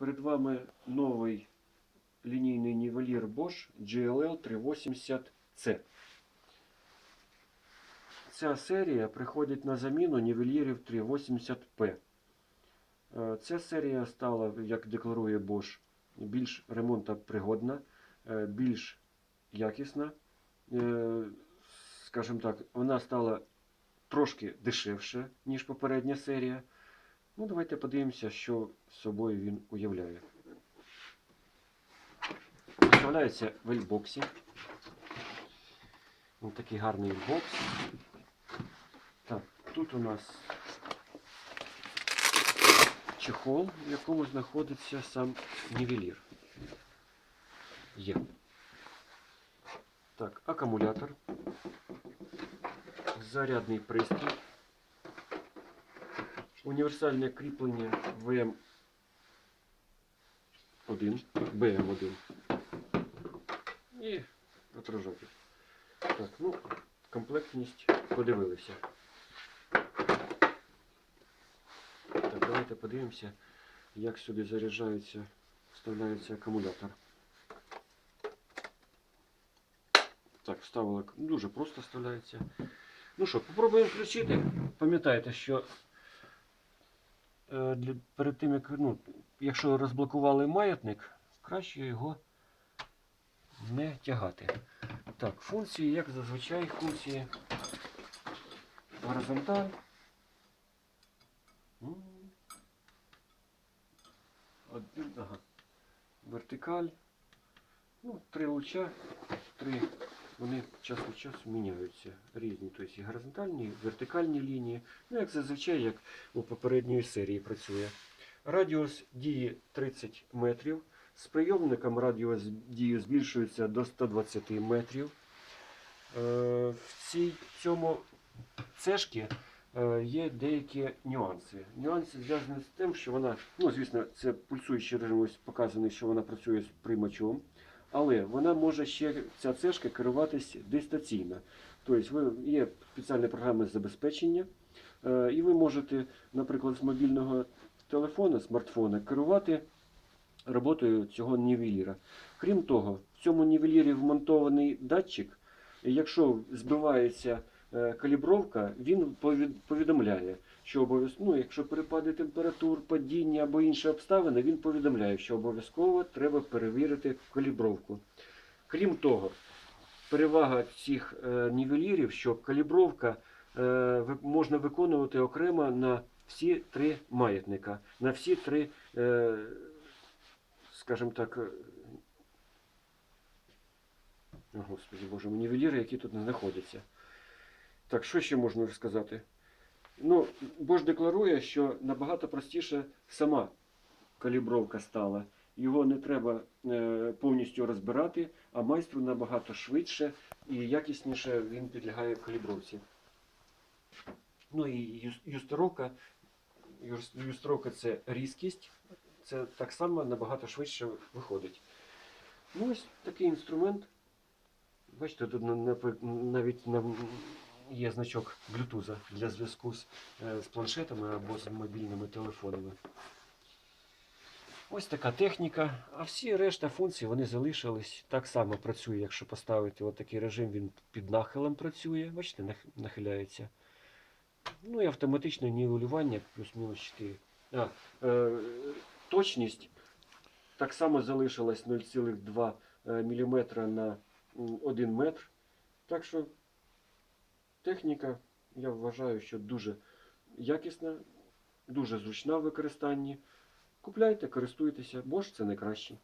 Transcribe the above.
Перед вами новий лінійний нівелір Bosch GLL 380C. Ця серія приходить на заміну нівелірів 380P. Е, Ця серія стала, як декларує Bosch, більш ремонтопригодна, е, більш якісна. Е, Скажімо так, вона стала трошки дешевше, ніж попередня серія. Ну, давайте подивимося, що собою він уявляє. Представляється в ельбоксі. Ось такий гарний ельбокс. Так, тут у нас чехол, в якому знаходиться сам нівелір. Є. Так, акумулятор. Зарядний пристрій. Універсальне кріплення VM1, BM1 і отражатель. Так, ну, комплектність подивилися. Так, давайте подивимося, як сюди заряджається, вставляється акумулятор. Так, вставила дуже просто вставляється. Ну що, попробуємо включити. Пам'ятаєте, що для, перед тим, як, ну, якщо розблокували маятник, краще його не тягати. Так, функції, як зазвичай, функції горизонталь. Один, ага. Вертикаль. Ну, три луча, три, вони час від часу міняються. Різні, тобто і горизонтальні, і вертикальні лінії. Ну, як зазвичай, як у попередньої серії працює. Радіус дії 30 метрів. З прийомником радіус дії збільшується до 120 метрів. Е, В цій цьому цешки е, є деякі нюанси. Нюанси зв'язані з тим, що вона, ну звісно, це пульсуючий режим, ось показаний, що вона працює з приймачом, але вона може ще ця цешка керуватись дистанційно. Тобто ви, є спеціальне програмне забезпечення, е, і ви можете, наприклад, з мобільного телефона, смартфона керувати роботою цього нівеліра. Крім того, в цьому нівелірі вмонтований датчик. і Якщо збивається калібровка, він повідомляє, що обов'язково, ну, якщо перепади температур, падіння або інші обставини, він повідомляє, що обов'язково треба перевірити калібровку. Крім того, перевага цих е, нівелірів, що калібровка е, можна виконувати окремо на всі три маятника, на всі три, е, скажімо так, е, Господи Боже, нівеліри, які тут не знаходяться. Так, що ще можна розказати? Ну, Бош декларує, що набагато простіше сама калібровка стала. Його не треба е, повністю розбирати, а майстру набагато швидше і якісніше він підлягає калібровці. Ну і юс- юстировка. Юс- це різкість. Це так само набагато швидше виходить. Ну, ось такий інструмент. Бачите, тут на- на- навіть на- є значок Bluetooth для зв'язку з, е, з планшетами або з мобільними телефонами. Ось така техніка. А всі решта функцій вони залишились. Так само працює, якщо поставити отакий режим, він під нахилом працює. Бачите, нахиляється. Ну і автоматичне нівелювання плюс-мінус 4. А, е, точність так само залишилась 0,2 мм на 1 метр. Так що техніка, я вважаю, що дуже якісна, дуже зручна в використанні. Купляйте, користуйтеся, ж це найкраще.